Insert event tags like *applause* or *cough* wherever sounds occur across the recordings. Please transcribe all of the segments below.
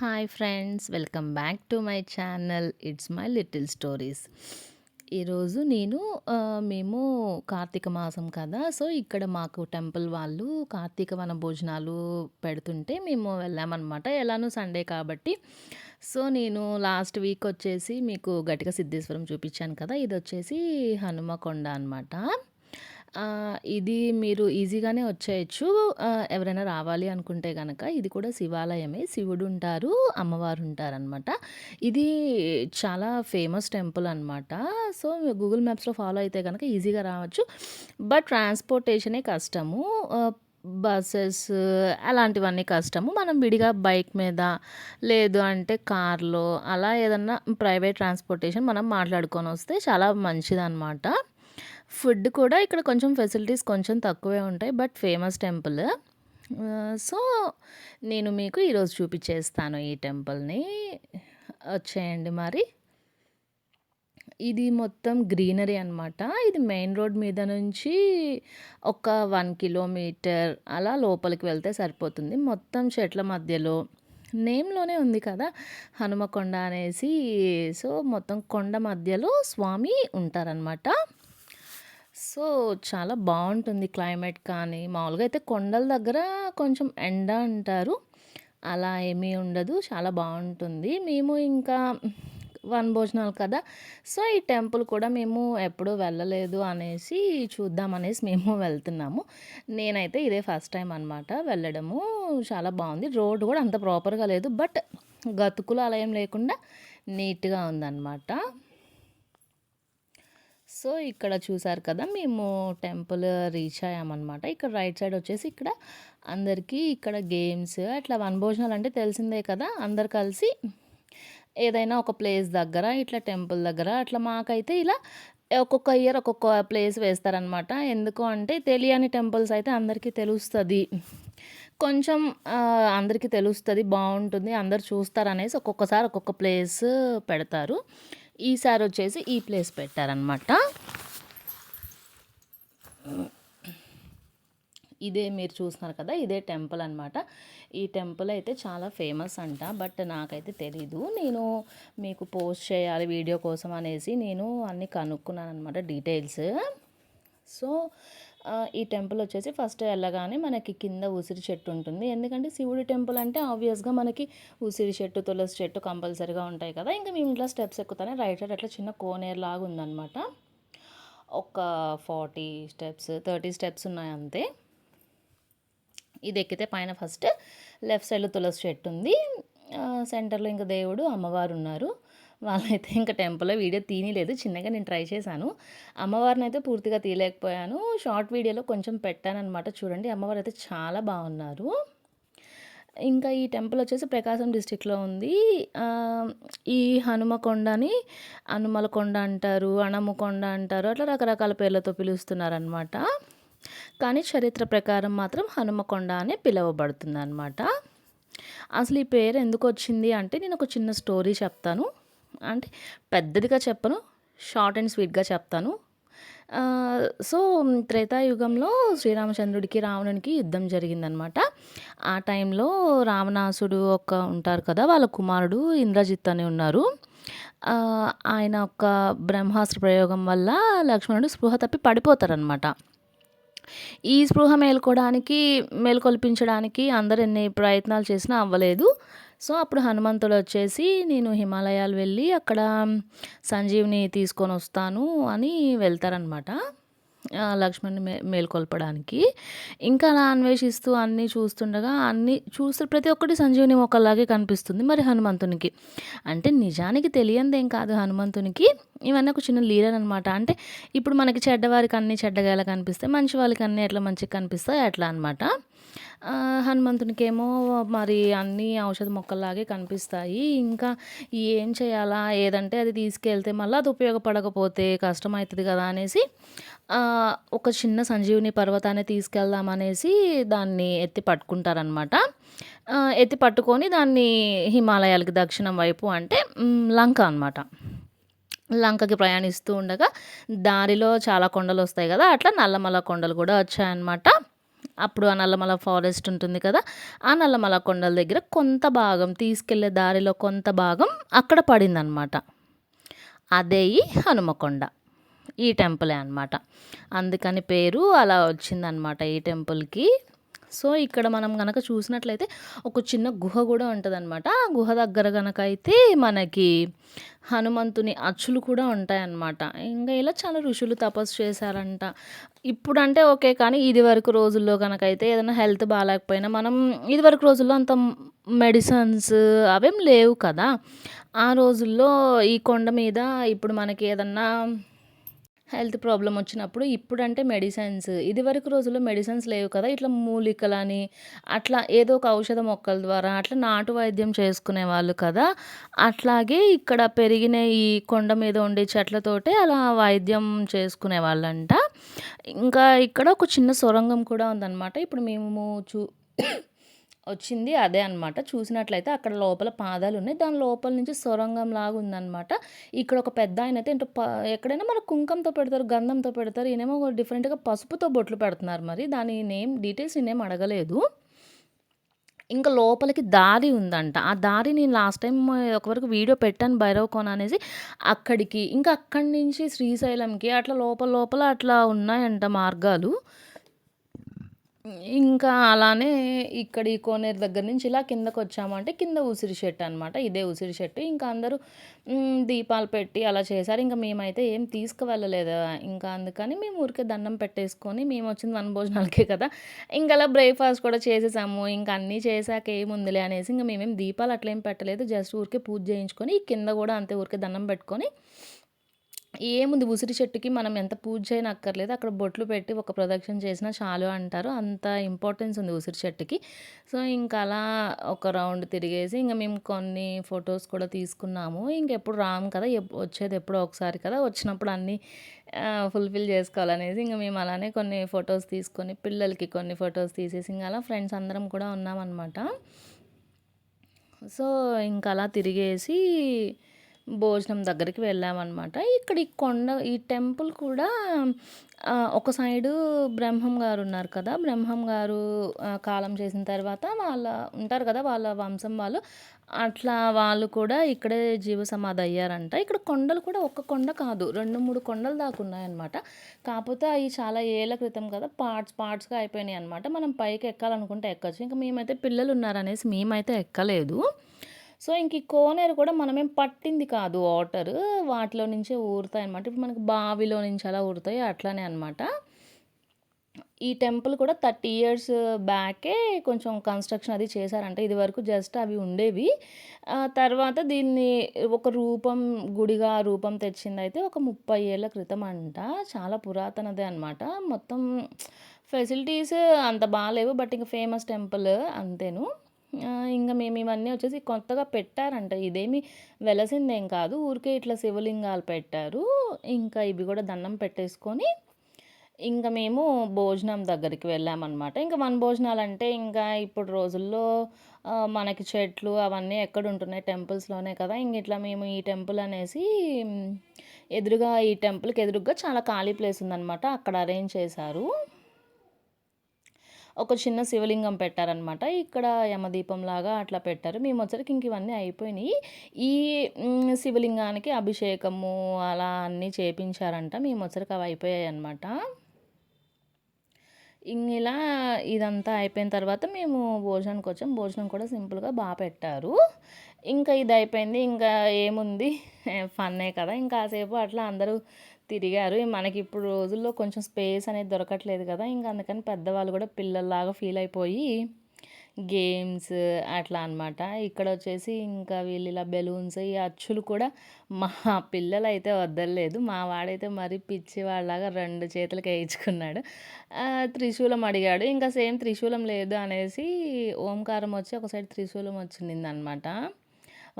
Hi friends welcome back to my channel. It's my little stories ఈరోజు నేను మేము కార్తీక మాసం కదా సో ఇక్కడ మాకు టెంపుల్ వాళ్ళు కార్తీక వన భోజనాలు పెడుతుంటే మేము వెళ్ళామన్నమాట. ఎలానో సండే కాబట్టి. సో నేను లాస్ట్ వీక్ వచ్చేసి మీకు గట్టిగా సిద్ధేశ్వరం చూపించాను కదా ఇది వచ్చేసి హనుమకొండ అనమాట ఇది మీరు ఈజీగానే వచ్చేయచ్చు. ఎవరైనా రావాలి అనుకుంటే కనుక ఇది కూడా శివాలయమే. శివుడు ఉంటారు అమ్మవారు ఉంటారనమాట ఇది చాలా ఫేమస్ టెంపుల్ అనమాట సో గూగుల్ మ్యాప్స్లో ఫాలో అయితే కనుక ఈజీగా రావచ్చు. బట్ ట్రాన్స్పోర్టేషనే కష్టము. బస్సెస్ అలాంటివన్నీ కష్టము. మనం విడిగా బైక్ మీద లేదు అంటే కార్లో అలా ఏదన్నా ప్రైవేట్ ట్రాన్స్పోర్టేషన్ మనం మాట్లాడుకొని వస్తే చాలా మంచిదన్నమాట. ఫుడ్ కూడా ఇక్కడ కొంచెం ఫెసిలిటీస్ కొంచెం తక్కువే ఉంటాయి బట్ ఫేమస్ టెంపుల్. సో నేను మీకు ఈరోజు చూపించేస్తాను ఈ టెంపుల్ని. వచ్చేయండి మరి. ఇది మొత్తం గ్రీనరీ అనమాట ఇది మెయిన్ రోడ్ మీద నుంచి ఒక వన్ కిలోమీటర్ అలా లోపలికి వెళ్తే సరిపోతుంది. మొత్తం చెట్ల మధ్యలో నేమ్లోనే ఉంది కదా హనుమకొండ అనేసి. సో మొత్తం కొండ మధ్యలో స్వామి ఉంటారనమాట సో చాలా బాగుంటుంది క్లైమేట్ కానీ. మామూలుగా అయితే కొండల దగ్గర కొంచెం ఎండ అంటారు. అలా ఏమీ ఉండదు. చాలా బాగుంటుంది మేము ఇంకా వన్ భోజనాలు కదా. సో ఈ టెంపుల్ కూడా మేము ఎప్పుడూ వెళ్ళలేదు అనేసి చూద్దామనేసి మేము వెళ్తున్నాము. నేనైతే ఇదే ఫస్ట్ టైం అనమాట వెళ్ళడము. చాలా బాగుంది రోడ్డు కూడా అంత ప్రాపర్గా లేదు. బట్ గతుకులు అలా ఏం లేకుండా నీట్గా ఉందన్నమాట. సో ఇక్కడ చూసారు కదా మేము టెంపుల్ రీచ్ అయ్యామన్నమాట. ఇక్కడ రైట్ సైడ్ వచ్చేసి ఇక్కడ అందరికీ ఇక్కడ గేమ్స్ అట్లా వనభోజనాలు అంటే తెలిసిందే కదా అందరు కలిసి ఏదైనా ఒక ప్లేస్ దగ్గర ఇట్లా టెంపుల్ దగ్గర అట్లా మాకైతే ఇలా ఒక్కొక్క ఇయర్ ఒక్కొక్క ప్లేస్ వేస్తారనమాట ఎందుకు అంటే తెలియని టెంపుల్స్ అయితే అందరికీ తెలుస్తుంది. కొంచెం అందరికీ తెలుస్తుంది బాగుంటుంది అందరు చూస్తారు అనేసి ఒక్కొక్కసారి ఒక్కొక్క ప్లేస్ పెడతారు. ఈసారి వచ్చేసి ఈ ప్లేస్ పెట్టారనమాట ఇదే మీరు చూస్తున్నారు కదా ఇదే టెంపుల్ అనమాట ఈ టెంపుల్ అయితే చాలా ఫేమస్ అంట బట్ నాకైతే తెలీదు. నేను మీకు పోస్ట్ చేయాలి వీడియో కోసం అనేసి నేను అన్నీ కనుక్కున్నాను అనమాట డీటెయిల్స్. సో ఈ టెంపుల్ వచ్చేసి ఫస్ట్ వెళ్ళగానే మనకి కింద ఉసిరి చెట్టు ఉంటుంది. ఎందుకంటే శివుడి టెంపుల్ అంటే ఆబ్వియస్గా మనకి ఉసిరి చెట్టు తులసి చెట్టు కంపల్సరీగా ఉంటాయి కదా. ఇంకా మేము ఇంట్లో స్టెప్స్ ఎక్కుతానే రైట్ సైడ్ అట్లా చిన్న కోనేరు లాగా ఉందన్నమాట. ఒక ఫార్టీ స్టెప్స్ థర్టీ స్టెప్స్ ఉన్నాయి అంతే. ఇది ఎక్కితే పైన ఫస్ట్ లెఫ్ట్ సైడ్లో తులసి చెట్టు ఉంది. సెంటర్లో ఇంకా దేవుడు అమ్మవారు ఉన్నారు. వాళ్ళైతే ఇంకా టెంపుల్లో వీడియో తీయలేదు. చిన్నగా నేను ట్రై చేశాను. అమ్మవారిని అయితే పూర్తిగా తీయలేకపోయాను. షార్ట్ వీడియోలో కొంచెం పెట్టాను అనమాట చూడండి అమ్మవారు అయితే చాలా బాగున్నారు. ఇంకా ఈ టెంపుల్ వచ్చేసి ప్రకాశం డిస్టిక్లో ఉంది. ఈ హనుమకొండని హనుమలకొండ అంటారు అణముకొండ అంటారు అట్లా రకరకాల పేర్లతో పిలుస్తున్నారనమాట కానీ చరిత్ర ప్రకారం మాత్రం హనుమకొండ అనే పిలువబడుతుంది అనమాట అసలు ఈ పేరు ఎందుకు వచ్చింది అంటే నేను ఒక చిన్న స్టోరీ చెప్తాను. అంటే పెద్దదిగా చెప్పను షార్ట్ అండ్ స్వీట్గా చెప్తాను. సో త్రేతాయుగంలో శ్రీరామచంద్రుడికి రావణునికి యుద్ధం జరిగిందనమాట. ఆ టైంలో రావణాసుడు ఒక ఉంటారు కదా వాళ్ళ కుమారుడు ఇంద్రజిత్ అని ఉన్నారు. ఆయన ఒక బ్రహ్మాస్త్ర ప్రయోగం వల్ల లక్ష్మణుడు స్పృహ తప్పి పడిపోతారనమాట. ఈ స్పృహ మేల్కోవడానికి మేల్కొల్పించడానికి అందరు ఎన్ని ప్రయత్నాలు చేసినా అవ్వలేదు. సో అప్పుడు హనుమంతుడు వచ్చేసి నేను హిమాలయాలు వెళ్ళి అక్కడ సంజీవిని తీసుకొని వస్తాను అని వెళ్తారనమాట లక్ష్మణ్ని మే మేల్కొల్పడానికి. ఇంకా అలా అన్వేషిస్తూ అన్నీ చూస్తుండగా అన్నీ చూస్తే ప్రతి ఒక్కటి సంజీవుని ఒకలాగే కనిపిస్తుంది మరి హనుమంతునికి. అంటే నిజానికి తెలియందేం కాదు హనుమంతునికి. ఇవన్నీ ఒక చిన్న లీలర్ అనమాట అంటే ఇప్పుడు మనకి చెడ్డవారికి అన్నీ చెడ్డగా ఎలా కనిపిస్తాయి మంచి వాళ్ళకి అన్నీ ఎట్లా మంచిగా కనిపిస్తాయి అట్లా అనమాట హనుమంతునికేమో మరి అన్ని ఔషధ మొక్కల్లాగే కనిపిస్తాయి. ఇంకా ఏం చేయాలా? ఏదంటే అది తీసుకెళ్తే మళ్ళీ అది ఉపయోగపడకపోతే కష్టమవుతుంది కదా అనేసి ఒక చిన్న సంజీవిని పర్వతాన్ని తీసుకెళ్దామనేసి దాన్ని ఎత్తి పట్టుకుంటారనమాట ఎత్తి పట్టుకొని దాన్ని హిమాలయాలకి దక్షిణం వైపు అంటే లంక అనమాట లంకకి ప్రయాణిస్తూ ఉండగా దారిలో చాలా కొండలు వస్తాయి కదా అట్లా నల్లమల్ల కొండలు కూడా వచ్చాయన్నమాట. అప్పుడు ఆ నల్లమల ఫారెస్ట్ ఉంటుంది కదా ఆ నల్లమల కొండల దగ్గర కొంత భాగం తీసుకెళ్ళే దారిలో కొంత భాగం అక్కడ పడిందనమాట అదే ఈ హనుమకొండ ఈ టెంపులే అనమాట అందుకని పేరు అలా వచ్చిందనమాట ఈ టెంపుల్కి. సో ఇక్కడ మనం కనుక చూసినట్లయితే ఒక చిన్న గుహ కూడా ఉంటుందన్నమాట. ఆ గుహ దగ్గర కనుక అయితే మనకి హనుమంతుని అచ్చులు కూడా ఉంటాయన్నమాట. ఇంకా ఇలా చాలా ఋషులు తపస్సు చేశారంట. ఇప్పుడు అంటే ఓకే కానీ ఇది వరకు రోజుల్లో కనుక అయితే ఏదైనా హెల్త్ బాగాలేకపోయినా మనం ఇది వరకు రోజుల్లో అంత మెడిసిన్స్ అవేం లేవు కదా. ఆ రోజుల్లో ఈ కొండ మీద ఇప్పుడు మనకి ఏదన్నా హెల్త్ ప్రాబ్లం వచ్చినప్పుడు ఇప్పుడంటే మెడిసిన్స్. ఇదివరకు రోజుల్లో మెడిసిన్స్ లేవు కదా. ఇట్లా మూలికలని అట్లా ఏదో ఒక ఔషధ మొక్కల ద్వారా అట్లా నాటు వైద్యం చేసుకునే వాళ్ళు కదా. అట్లాగే ఇక్కడ పెరిగిన ఈ కొండ మీద ఉండే చెట్లతోటే అలా వైద్యం చేసుకునేవాళ్ళంట ఇంకా ఇక్కడ ఒక చిన్న సొరంగం కూడా ఉందన్నమాట. ఇప్పుడు మేము చూ వచ్చింది. అదే అనమాట చూసినట్లయితే అక్కడ లోపల పాదాలు ఉన్నాయి. దాని లోపల నుంచి సొరంగం లాగా ఉందన్నమాట. ఇక్కడ ఒక పెద్ద ఆయన అయితే ఏంటో ఎక్కడైనా మన కుంకంతో పెడతారు గంధంతో పెడతారు ఈయనేమో డిఫరెంట్గా పసుపుతో బొట్లు పెడుతున్నారు మరి. దాని నేమ్ డీటెయిల్స్ నేమ్ అడగలేదు. ఇంకా లోపలికి దారి ఉందంట. ఆ దారి నేను లాస్ట్ టైం ఒకవరకు వీడియో పెట్టాను భైరవ్ కోన్ అనేసి. అక్కడికి ఇంకా అక్కడి నుంచి శ్రీశైలంకి అట్లా లోపల లోపల అట్లా ఉన్నాయంట మార్గాలు. ఇంకా అలానే ఇక్కడ ఈ కోనేరు దగ్గర నుంచి ఇలా కిందకు వచ్చామంటే కింద ఉసిరి చెట్టు అనమాట ఇదే ఉసిరి చెట్టు. ఇంకా అందరూ దీపాలు పెట్టి అలా చేశారు. ఇంకా మేమైతే ఏం తీసుకువెళ్ళలేదు. ఇంకా అందుకని మేము ఊరికే దండం పెట్టేసుకొని మేము వచ్చింది వన్ భోజనాలకే కదా. ఇంకా అలా బ్రేక్ఫాస్ట్ కూడా చేసేసాము. ఇంకా అన్నీ చేశాక ఏముందిలే అనేసి ఇంకా మేమేం దీపాలు అట్లా ఏం పెట్టలేదు. జస్ట్ ఊరికే పూజ చేయించుకొని కింద కూడా అంతే ఊరికే దండం పెట్టుకొని ఏముంది? ఉసిరి చెట్టుకి మనం ఎంత పూజ చేయని అక్కర్లేదు. అక్కడ బొట్లు పెట్టి ఒక ప్రదక్షిణ చేసినా చాలు అంటారు. అంత ఇంపార్టెన్స్ ఉంది ఉసిరి చెట్టుకి. సో ఇంకా అలా ఒక రౌండ్ తిరిగేసి ఇంకా మేము కొన్ని ఫొటోస్ కూడా తీసుకున్నాము. ఇంకెప్పుడు రాము కదా? వచ్చేది ఎప్పుడో ఒకసారి కదా? వచ్చినప్పుడు అన్నీ ఫుల్ఫిల్ చేసుకోవాలనేసి ఇంకా మేము అలానే కొన్ని ఫొటోస్ తీసుకొని పిల్లలకి కొన్ని ఫొటోస్ తీసేసి ఇంకా అలా ఫ్రెండ్స్ అందరం కూడా ఉన్నామన్నమాట. సో ఇంకా అలా తిరిగేసి భోజనం దగ్గరికి వెళ్ళామన్నమాట. ఇక్కడ ఈ కొండ ఈ టెంపుల్ కూడా ఒక సైడు బ్రహ్మం గారు ఉన్నారు కదా. బ్రహ్మం గారు కాలం చేసిన తర్వాత వాళ్ళ ఉంటారు కదా వాళ్ళ వంశం వాళ్ళు. అట్లా వాళ్ళు కూడా ఇక్కడే జీవ సమాధి అయ్యారంట. ఇక్కడ కొండలు కూడా ఒక్క కొండ కాదు రెండు మూడు కొండలు దాకా ఉన్నాయన్నమాట. కాకపోతే అవి చాలా ఏళ్ళ క్రితం కదా పార్ట్స్ పార్ట్స్గా అయిపోయినాయి అనమాట మనం పైకి ఎక్కాలనుకుంటే ఎక్కచ్చు. ఇంకా మేమైతే పిల్లలు ఉన్నారనేసి మేమైతే ఎక్కలేదు. సో ఇంక ఈ కోనేరు కూడా మనమేం పట్టింది కాదు. వాటర్ వాటిలో నుంచే ఊరుతాయి అనమాట ఇప్పుడు మనకి బావిలో నుంచి అలా ఊరుతాయి. అట్లానే అనమాట ఈ టెంపుల్ కూడా థర్టీ ఇయర్స్ బ్యాకే కొంచెం కన్స్ట్రక్షన్ అది చేశారంట. ఇది వరకు జస్ట్ అవి ఉండేవి. తర్వాత దీన్ని ఒక రూపం గుడిగా రూపం తెచ్చింది అయితే ఒక ముప్పై ఏళ్ళ క్రితం అంట. చాలా పురాతనదే అనమాట మొత్తం ఫెసిలిటీస్ అంత బాగాలేవు. బట్ ఇంకా ఫేమస్ టెంపుల్ అంతేను. ఇంకా మేము ఇవన్నీ వచ్చేసి కొత్తగా పెట్టారంట. ఇదేమి వెలసిందేం కాదు. ఊరికే ఇట్లా శివలింగాలు పెట్టారు. ఇంకా ఇవి కూడా దండం పెట్టేసుకొని ఇంకా మేము భోజనం దగ్గరికి వెళ్ళామన్నమాట. ఇంకా మన భోజనాలు అంటే ఇంకా ఇప్పుడు రోజుల్లో మనకి చెట్లు అవన్నీ ఎక్కడ ఉంటున్నాయి టెంపుల్స్లోనే కదా. ఇంక ఇట్లా మేము ఈ టెంపుల్ అనేసి ఎదురుగా ఈ టెంపుల్కి ఎదురుగా చాలా ఖాళీ ప్లేస్ ఉందన్నమాట. అక్కడ అరేంజ్ చేశారు. ఒక చిన్న శివలింగం పెట్టారనమాట. ఇక్కడ యమదీపం లాగా అట్లా పెట్టారు. మేము వచ్చరికి ఇంక ఇవన్నీ అయిపోయినాయి. ఈ శివలింగానికి అభిషేకము అలా అన్నీ చేపించారంట. మేము వచ్చరికి అవి అయిపోయాయి అనమాట ఇలా ఇదంతా అయిపోయిన తర్వాత మేము భోజనానికి వచ్చాం. భోజనం కూడా సింపుల్గా బాగా పెట్టారు. ఇంకా ఇది అయిపోయింది. ఇంకా ఏముంది? *laughs* ఫన్నే కదా. ఇంకా కాసేపు అట్లా అందరూ తిరిగారు. మనకి ఇప్పుడు రోజుల్లో కొంచెం స్పేస్ అనేది దొరకట్లేదు కదా ఇంకా అందుకని పెద్దవాళ్ళు కూడా పిల్లల్లాగా ఫీల్ అయిపోయి గేమ్స్ అట్లా అనమాట ఇక్కడ వచ్చేసి ఇంకా వీళ్ళు ఇలా బెలూన్స్ ఈ అచ్చులు కూడా మా పిల్లలు అయితే వద్దలేదు మా వాడైతే మరీ పిచ్చి వాళ్ళలాగా రెండు చేతులకి వేయించుకున్నాడు. త్రిశూలం అడిగాడు. ఇంకా సేమ్ త్రిశూలం లేదు అనేసి ఓంకారం వచ్చి ఒక సైడ్ త్రిశూలం వచ్చింది అనమాట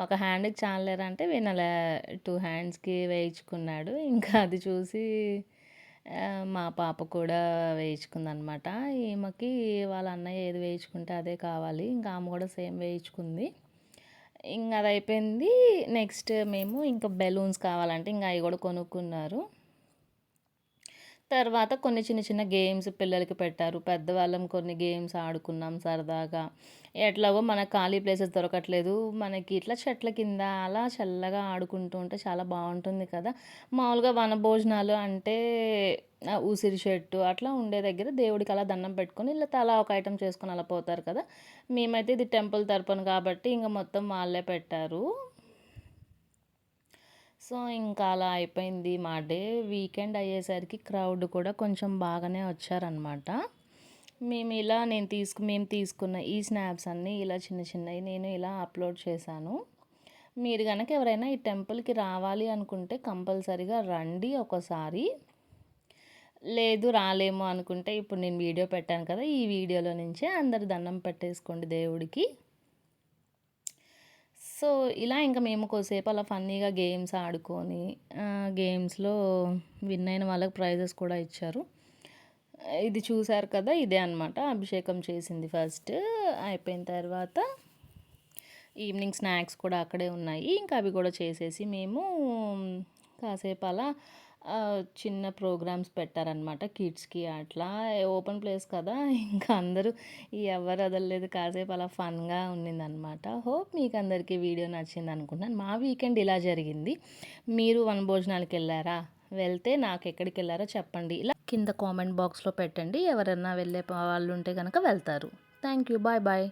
ఒక హ్యాండ్కి చాలలేరు అంటే వినలే టూ హ్యాండ్స్కి వేయించుకున్నాడు. ఇంకా అది చూసి మా పాప కూడా వేయించుకుందనమాట. ఈమెకి వాళ్ళ అన్నయ్య ఏది వేయించుకుంటే అదే కావాలి. ఇంకా ఆమె కూడా సేమ్ వేయించుకుంది. ఇంకా అది అయిపోయింది. నెక్స్ట్ మేము ఇంకా బెలూన్స్ కావాలంటే ఇంకా అవి కూడా కొనుక్కున్నారు. తర్వాత కొన్ని చిన్న చిన్న గేమ్స్ పిల్లలకి పెట్టారు. పెద్దవాళ్ళం కొన్ని గేమ్స్ ఆడుకున్నాం సరదాగా. ఎట్లాగో మన ఖాళీ ప్లేసెస్ దొరకట్లేదు. మనకి ఇట్లా చెట్ల కింద అలా చల్లగా ఆడుకుంటూ ఉంటే చాలా బాగుంటుంది కదా. మామూలుగా వన భోజనాలు అంటే ఉసిరి చెట్టు అట్లా ఉండే దగ్గర దేవుడికి అలా దండం పెట్టుకొని ఇలా తలా ఒక ఐటెం చేసుకొని అలా పోతారు కదా. మేమైతే ఇది టెంపుల్ తరపున కాబట్టి ఇంకా మొత్తం వాళ్ళే పెట్టారు. సో ఇంకా అలా అయిపోయింది మా డే. వీకెండ్ అయ్యేసరికి క్రౌడ్ కూడా కొంచెం బాగానే వచ్చారనమాట. మేము ఇలా నేను తీసుకు మేము తీసుకున్న ఈ స్నాప్స్ అన్నీ ఇలా చిన్న చిన్నవి నేను ఇలా అప్లోడ్ చేశాను. మీరు కనుక ఎవరైనా ఈ టెంపుల్కి రావాలి అనుకుంటే కంపల్సరీగా రండి ఒకసారి. లేదు రాలేము అనుకుంటే ఇప్పుడు నేను వీడియో పెట్టాను కదా ఈ వీడియోలో నుంచే అందరు దండం పెట్టేసుకోండి దేవుడికి. సో ఇలా ఇంకా మేము కొద్దిసేపు అలా ఫన్నీగా గేమ్స్ ఆడుకొని గేమ్స్లో విన్ అయిన వాళ్ళకి ప్రైజెస్ కూడా ఇచ్చారు. ఇది చూశారు కదా ఇదే అనమాట అభిషేకం చేసింది ఫస్ట్. అయిపోయిన తర్వాత ఈవినింగ్ స్నాక్స్ కూడా అక్కడే ఉన్నాయి. ఇంకా అవి కూడా చేసేసి మేము కాసేపు అలా చిన్న ప్రోగ్రామ్స్ పెట్టారనమాట కిడ్స్కి అట్లా. ఓపెన్ ప్లేస్ కదా. *laughs* ఇంకా అందరూ ఎవరు వదలలేదు. కాసేపు అలా ఫన్గా ఉన్నిందనమాట హోప్ మీకు అందరికీ వీడియో నచ్చింది అనుకుంటున్నాను మా వీకెండ్ ఇలా జరిగింది. మీరు వన భోజనాలకు వెళ్ళారా? వెళ్తే నాకు ఎక్కడికి వెళ్ళారో చెప్పండి. ఇలా కింద కామెంట్ బాక్స్లో పెట్టండి. ఎవరన్నా వెళ్ళే వాళ్ళు ఉంటే కనుక వెళ్తారు. Thank you bye bye.